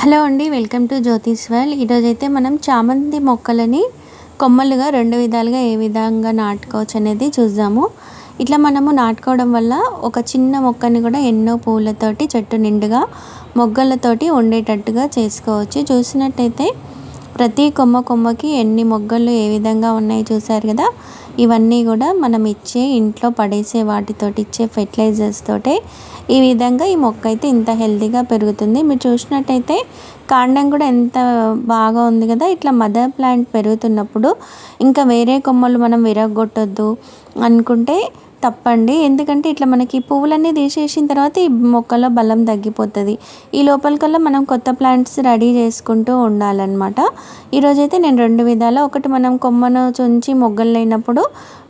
Hello అండి welcome to Jyothish well ఈరోజైతే మనం చామంతి మొక్కలని కొమ్మలుగా రెండు విధాలుగా ఏ విధంగా నాటుకోవచ్చు అనేది చూద్దాము. ఇట్లా మనము నాటుకోవడం వల్ల ఒక చిన్న మొక్కని కూడా ఎన్నో పూలతోటి చెట్టు నిండుగా మొగ్గలతోటి ఉండేటట్టుగా చేసుకోవచ్చు. చూసినట్టయితే ప్రతి కొమ్మ కొమ్మకి ఎన్ని మొగ్గలు ఏ విధంగా ఉన్నాయి చూసారు కదా? ఇవన్నీ కూడా మనం ఇచ్చే ఇంట్లో పడేసే వాటితోటి ఇచ్చే ఫెర్టిలైజర్స్ తోటే ఈ విధంగా ఈ మొక్క అయితే ఇంత హెల్తీగా పెరుగుతుంది. మీరు చూసినట్టయితే కాండం కూడా ఎంత బాగా ఉంది కదా? ఇట్లా మదర్ ప్లాంట్ పెరుగుతున్నప్పుడు ఇంకా వేరే కొమ్మలు మనం విరగొట్టొద్దు అనుకుంటే తప్పండి. ఎందుకంటే ఇట్లా మనకి పువ్వులన్నీ తీసేసిన తర్వాత ఈ మొక్కలో బలం తగ్గిపోతుంది. ఈ లోపలికల్లా మనం కొత్త ప్లాంట్స్ రెడీ చేసుకుంటూ ఉండాలన్నమాట. ఈరోజైతే నేను రెండు విధాలు. ఒకటి మనం కొమ్మను చుంచి మొగ్గలు లేనప్పుడు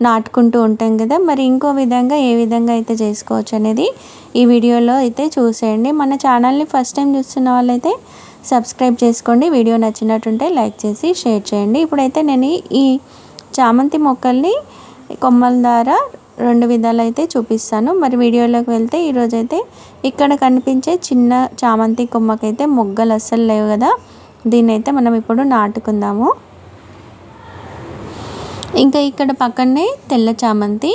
నాటుకుంటూ ఉంటాం కదా. మరి ఇంకో విధంగా ఏ విధంగా అయితే చేసుకోవచ్చు అనేది ఈ వీడియోలో అయితే చూసేయండి. మన ఛానల్ని ఫస్ట్ టైం చూస్తున్న వాళ్ళైతే సబ్స్క్రైబ్ చేసుకోండి. వీడియో నచ్చినట్టుంటే లైక్ చేసి షేర్ చేయండి. ఇప్పుడైతే నేను ఈ చామంతి మొక్కల్ని కొమ్మల ద్వారా రెండు విధాలు అయితే చూపిస్తాను. మరి వీడియోలోకి వెళ్తే ఈరోజైతే ఇక్కడ కనిపించే చిన్న చామంతి కొమ్మకైతే మొగ్గలు అస్సలు లేవు కదా. దీన్నైతే మనం ఇప్పుడు నాటుకుందాము. ఇంకా ఇక్కడ పక్కనే తెల్ల చామంతి.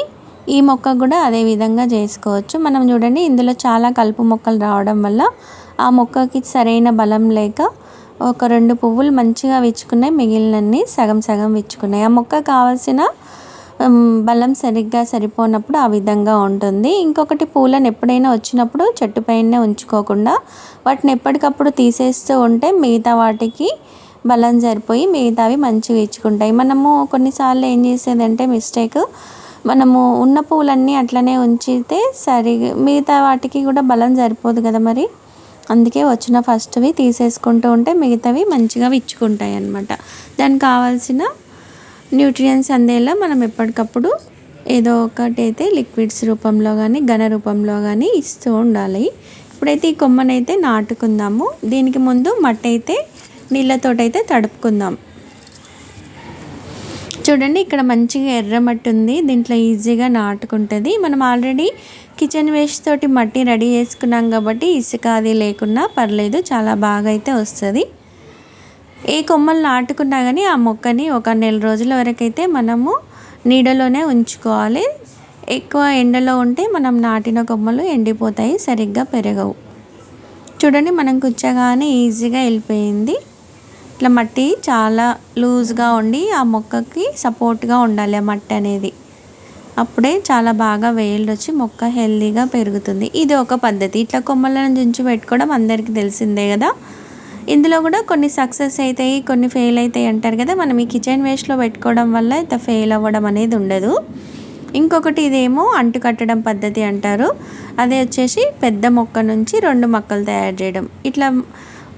ఈ మొక్క కూడా అదే విధంగా చేసుకోవచ్చు. మనం చూడండి ఇందులో చాలా కలుపు మొక్కలు రావడం వల్ల ఆ మొక్కకి సరైన బలం లేక ఒక రెండు పువ్వులు మంచిగా విచ్చుకున్నాయి మిగిలినన్ని సగం సగం విచ్చుకున్నాయి. ఆ మొక్క కావాల్సిన బలం సరిగ్గా సరిపోనప్పుడు ఆ విధంగా ఉంటుంది. ఇంకొకటి పూలను ఎప్పుడైనా వచ్చినప్పుడు చెట్టు పైనే ఉంచుకోకుండా వాటిని ఎప్పటికప్పుడు తీసేస్తూ ఉంటే మిగతా వాటికి బలం సరిపోయి మిగతావి మంచిగా ఇచ్చుకుంటాయి. మనము కొన్నిసార్లు ఏం చేసేదంటే మిస్టేక్ మనము ఉన్న పూలన్నీ అట్లనే ఉంచితే సరి మిగతా వాటికి కూడా బలం సరిపోదు కదా మరి? అందుకే వచ్చిన ఫస్ట్వి తీసేసుకుంటూ ఉంటే మిగతావి మంచిగా విచ్చుకుంటాయి అన్నమాట దానికి కావాల్సిన న్యూట్రియన్స్ అందేలా మనం ఎప్పటికప్పుడు ఏదో ఒకటి అయితే లిక్విడ్స్ రూపంలో కానీ ఘన రూపంలో కానీ ఇస్తూ ఉండాలి. ఇప్పుడైతే ఈ కొమ్మనైతే నాటుకుందాము. దీనికి ముందు మట్టి అయితే నీళ్ళతోటైతే తడుపుకుందాం. చూడండి ఇక్కడ మంచిగా ఎర్ర మట్టి ఉంది. దీంట్లో ఈజీగా నాటుకుంటుంది. మనం ఆల్రెడీ కిచెన్ వేస్ట్ తోటి మట్టి రెడీ చేసుకున్నాం కాబట్టి ఇసుక అది లేకున్నా పర్లేదు చాలా బాగా అయితే వస్తుంది. ఏ కొమ్మలు నాటుకున్నా కానీ ఆ మొక్కని ఒక నెల రోజుల వరకైతే మనము నీడలోనే ఉంచుకోవాలి. ఎక్కువ ఎండలో ఉంటే మనం నాటిన కొమ్మలు ఎండిపోతాయి సరిగ్గా పెరగవు. చూడండి మనం కూర్చోగానే ఈజీగా వెళ్ళిపోయింది. ఇట్లా మట్టి చాలా లూజ్గా ఉండి ఆ మొక్కకి సపోర్ట్గా ఉండాలి ఆ మట్టి అనేది. అప్పుడే చాలా బాగా వేళ్ళు వచ్చి మొక్క హెల్దీగా పెరుగుతుంది. ఇది ఒక పద్ధతి. ఇట్లా కొమ్మలను దించి పెట్టుకోవడం అందరికీ తెలిసిందే కదా. ఇందులో కూడా కొన్ని సక్సెస్ అవుతాయి కొన్ని ఫెయిల్ అవుతాయి అంటారు కదా. మనం ఈ కిచెన్ వేస్ట్లో పెట్టుకోవడం వల్ల ఇంత ఫెయిల్ అవ్వడం అనేది ఉండదు. ఇంకొకటి ఇదేమో అంటు కట్టడం పద్ధతి అంటారు. అదే వచ్చేసి పెద్ద మొక్క నుంచి రెండు మొక్కలు తయారు చేయడం. ఇట్లా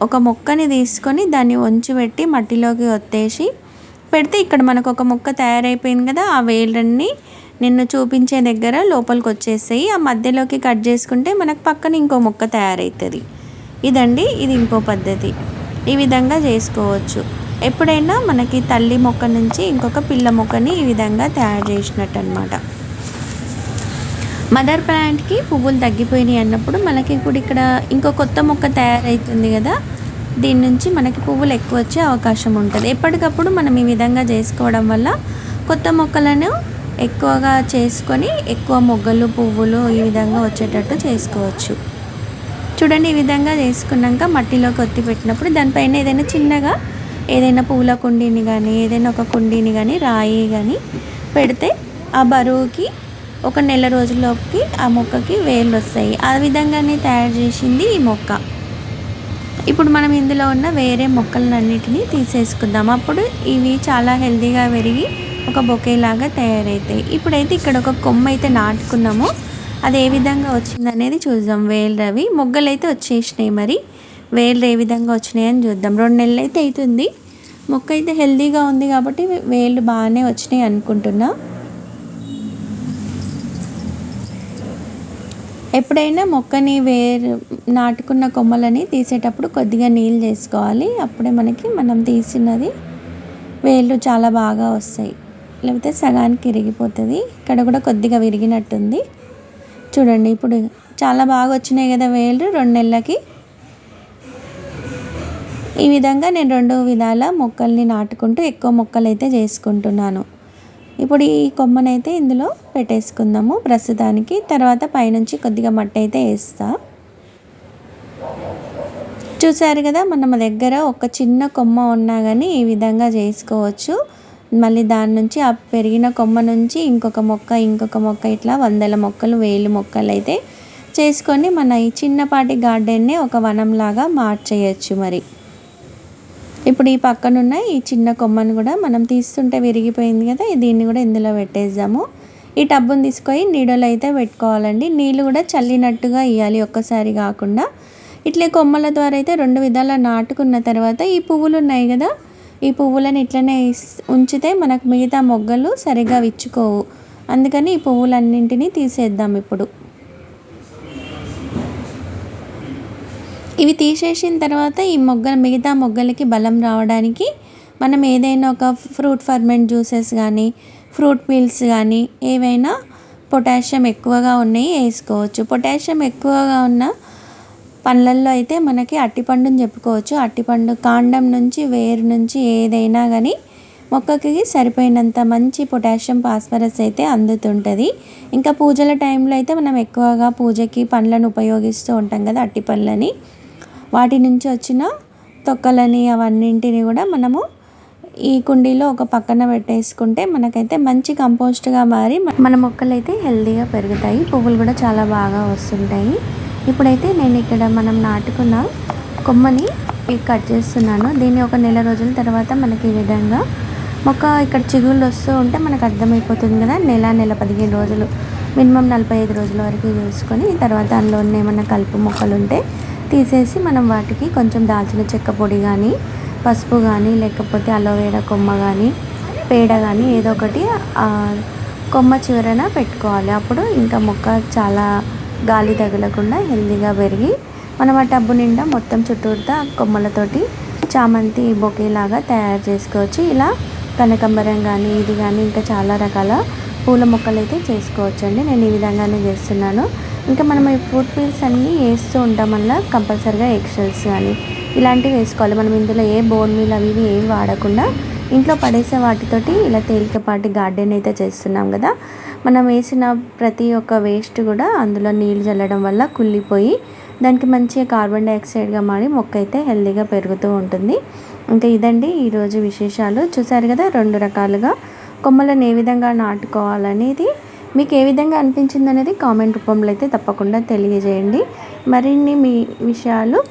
ఒక మొక్కని తీసుకొని దాన్ని వంచి పెట్టి మట్టిలోకి ఒత్తేసి పెడితే ఇక్కడ మనకు ఒక మొక్క తయారైపోయింది కదా ఆ వేళ్ళన్నీ నిన్ను చూపించే దగ్గర లోపలికి వచ్చేసాయి ఆ మధ్యలోకి కట్ చేసుకుంటే మనకు పక్కన ఇంకో మొక్క తయారవుతుంది ఇదండి ఇది ఇంకో పద్ధతి. ఈ విధంగా చేసుకోవచ్చు. ఎప్పుడైనా మనకి తల్లి మొక్క నుంచి ఇంకొక పిల్ల మొక్కని ఈ విధంగా తయారు చేసినట్టు అనమాట మదర్ ప్లాంట్కి పువ్వులు తగ్గిపోయినాయి అన్నప్పుడు మనకి ఇప్పుడు ఇక్కడ ఇంకో కొత్త మొక్క తయారవుతుంది కదా దీని నుంచి మనకి పువ్వులు ఎక్కువ వచ్చే అవకాశం ఉంటుంది. ఎప్పటికప్పుడు మనం ఈ విధంగా చేసుకోవడం వల్ల కొత్త మొక్కలను ఎక్కువగా చేసుకొని ఎక్కువ మొగ్గలు పువ్వులు ఈ విధంగా వచ్చేటట్టు చేసుకోవచ్చు. చూడండి ఈ విధంగా చేసుకున్నాక మట్టిలోకి ఒత్తి పెట్టినప్పుడు దానిపైన ఏదైనా చిన్నగా ఏదైనా పూల కుండీని కానీ ఏదైనా ఒక కుండీని కానీ రాయి కానీ పెడితే ఆ బరువుకి ఒక నెల రోజుల్లోకి ఆ మొక్కకి వేళ్ళు వస్తాయి ఆ విధంగానే తయారు చేసింది ఈ మొక్క. ఇప్పుడు మనం ఇందులో ఉన్న వేరే మొక్కలన్నిటినీ తీసేసుకుందాం. అప్పుడు ఇవి చాలా హెల్తీగా పెరిగి ఒక బొకేలాగా తయారవుతాయి ఇప్పుడైతే ఇక్కడ ఒక కొమ్మ అయితే నాటుకున్నాము. అది ఏ విధంగా వచ్చింది అనేది చూద్దాం. వేలు రవి మొగ్గలు అయితే వచ్చేసినాయి మరి. వేలు ఏ విధంగా వచ్చినాయి అని చూద్దాం. రెండు నెలలు అయితే అవుతుంది మొక్క అయితే హెల్దీగా ఉంది కాబట్టి వేళ్ళు బాగానే వచ్చినాయి అనుకుంటున్నా. ఎప్పుడైనా మొక్కని వేరు నాటుకున్న కొమ్మలని తీసేటప్పుడు కొద్దిగా నీళ్ళు చేసుకోవాలి. అప్పుడే మనకి మనం తీసినది వేళ్ళు చాలా బాగా వస్తాయి. లేకపోతే సగానికి విరిగిపోతుంది. ఇక్కడ కూడా కొద్దిగా విరిగినట్టుంది. చూడండి ఇప్పుడు చాలా బాగా వచ్చినాయి కదా వేలు రెండు నెలలకి. ఈ విధంగా నేను రెండు విధాల మొక్కల్ని నాటుకుంటూ ఎక్కువ మొక్కలు అయితే చేసుకుంటున్నాను. ఇప్పుడు ఈ కొమ్మనైతే ఇందులో పెట్టేసుకుందాము ప్రస్తుతానికి. తర్వాత పైనుంచి కొద్దిగా మట్టి అయితే వేస్తా. చూసారు కదా మన దగ్గర ఒక చిన్న కొమ్మ ఉన్నా కానీ ఈ విధంగా చేసుకోవచ్చు. మళ్ళీ దాని నుంచి ఆ పెరిగిన కొమ్మ నుంచి ఇంకొక మొక్క ఇంకొక మొక్క ఇట్లా వందల మొక్కలు వేలు మొక్కలు అయితే చేసుకొని మన ఈ చిన్నపాటి గార్డెన్నే ఒక వనంలాగా మార్చేయచ్చు మరి. ఇప్పుడు ఈ పక్కనున్న ఈ చిన్న కొమ్మను కూడా మనం తీస్తుంటే విరిగిపోయింది కదా దీన్ని కూడా ఇందులో పెట్టేద్దాము. ఈ టబ్బుని తీసుకొని నీడలో అయితే పెట్టుకోవాలండి. నీళ్ళు కూడా చల్లినట్టుగా ఇవ్వాలి ఒక్కసారి కాకుండా. ఇట్లే కొమ్మల ద్వారా అయితే రెండు విధాల నాటుకున్న తర్వాత ఈ పువ్వులు ఉన్నాయి కదా ఈ పువ్వులను ఇట్లనే ఉంచితే మనకు మిగతా మొగ్గలు సరిగా విచ్చుకోవు. అందుకని ఈ పువ్వులన్నింటినీ తీసేద్దాం ఇప్పుడు. ఇవి తీసేసిన తర్వాత ఈ మొగ్గ మిగతా మొగ్గలకి బలం రావడానికి మనం ఏదైనా ఒక ఫ్రూట్ ఫర్మెంట్ జ్యూసెస్ కానీ ఫ్రూట్ పీల్స్ కానీ ఏవైనా పొటాషియం ఎక్కువగా ఉన్నాయి వేసుకోవచ్చు. పొటాషియం ఎక్కువగా ఉన్న పండ్లల్లో అయితే మనకి అట్టిపండుని చెప్పుకోవచ్చు. అట్టిపండు కాండం నుంచి వేరు నుంచి ఏదైనా కానీ మొక్కకి సరిపోయినంత మంచి పొటాషియం ఫాస్ఫరస్ అయితే అందుతుంటుంది. ఇంకా పూజల టైంలో అయితే మనం ఎక్కువగా పూజకి పండ్లను ఉపయోగిస్తూ ఉంటాం కదా అట్టి పండ్లని వాటి నుంచి వచ్చిన తొక్కలని అవన్నింటిని కూడా మనము ఈ కుండీలో ఒక పక్కన పెట్టేసుకుంటే మనకైతే మంచి కంపోస్ట్గా మారి మన మొక్కలు అయితే హెల్తీగా పెరుగుతాయి. పువ్వులు కూడా చాలా బాగా వస్తుంటాయి. ఇప్పుడైతే నేను ఇక్కడ మనం నాటుకున్న కొమ్మని కట్ చేస్తున్నాను. దీన్ని ఒక నెల రోజుల తర్వాత మనకి ఈ విధంగా మొక్క ఇక్కడ చిగుళ్ళు వస్తూ ఉంటే మనకు అర్థమైపోతుంది కదా నెల నెల పదిహేను రోజులు మినిమం నలభై ఐదు రోజుల వరకు చూసుకొని తర్వాత అందులో ఉన్న ఏమన్నా కలుపు మొక్కలు ఉంటే తీసేసి మనం వాటికి కొంచెం దాల్చిన చెక్క పొడి కానీ పసుపు కానీ లేకపోతే అలోవేరా కొమ్మ కానీ పేడ కానీ ఏదో ఒకటి కొమ్మ చివరన పెట్టుకోవాలి. అప్పుడు ఇంకా మొక్క చాలా గాలి తగలకుండా హెల్దీగా పెరిగి మనం ఆ టబ్బు నిండా మొత్తం చుట్టూరుతా కొమ్మలతోటి చామంతి బొకేలాగా తయారు చేసుకోవచ్చు. ఇలా కనకంబరం కానీ ఇది కానీ ఇంకా చాలా రకాల పూల మొక్కలు అయితే చేసుకోవచ్చండి. నేను ఈ విధంగానే చేస్తున్నాను. ఇంకా మనం ఈ ఫ్రూట్ పీల్స్ అన్నీ వేస్తూ ఉంటాం వల్ల కంపల్సరిగా ఎక్సెల్స్ కానీ ఇలాంటివి వేసుకోవాలి. మనం ఇందులో ఏ బోన్ మీల్ అవి ఇవి ఏం వాడకుండా ఇంట్లో పడేసే వాటితోటి ఇలా తేలికపాటి గార్డెన్ అయితే చేస్తున్నాం కదా. మనం వేసిన ప్రతి ఒక్క వేస్ట్ కూడా అందులో నీళ్ళు చల్లడం వల్ల కుళ్ళిపోయి దానికి మంచిగా కార్బన్ డైఆక్సైడ్గా మారి మొక్క అయితే హెల్తీగా పెరుగుతూ ఉంటుంది. ఇంకా ఇదండి ఈరోజు విశేషాలు. చూసారు కదా రెండు రకాలుగా. కొమ్మలను ఏ విధంగా నాటుకోవాలనేది మీకు ఏ విధంగా అనిపించింది అనేది కామెంట్ రూపంలో అయితే తప్పకుండా తెలియజేయండి. మరిన్ని మీ విషయాలు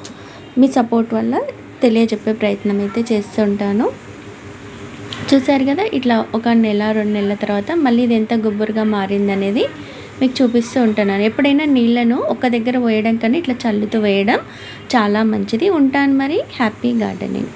మీ సపోర్ట్ వల్ల తెలియజెప్పే ప్రయత్నం అయితే చేస్తూ ఉంటాను చూసారు కదా ఇట్లా ఒక నెల రెండు నెలల తర్వాత మళ్ళీ ఇది ఎంత గుబ్బురుగా మారిందనేది మీకు చూపిస్తూ ఉంటున్నాను. ఎప్పుడైనా నీళ్ళను ఒక దగ్గర వేయడం కానీ ఇట్లా చల్లుతూ వేయడం చాలా మంచిది. ఉంటాను మరి. Happy gardening.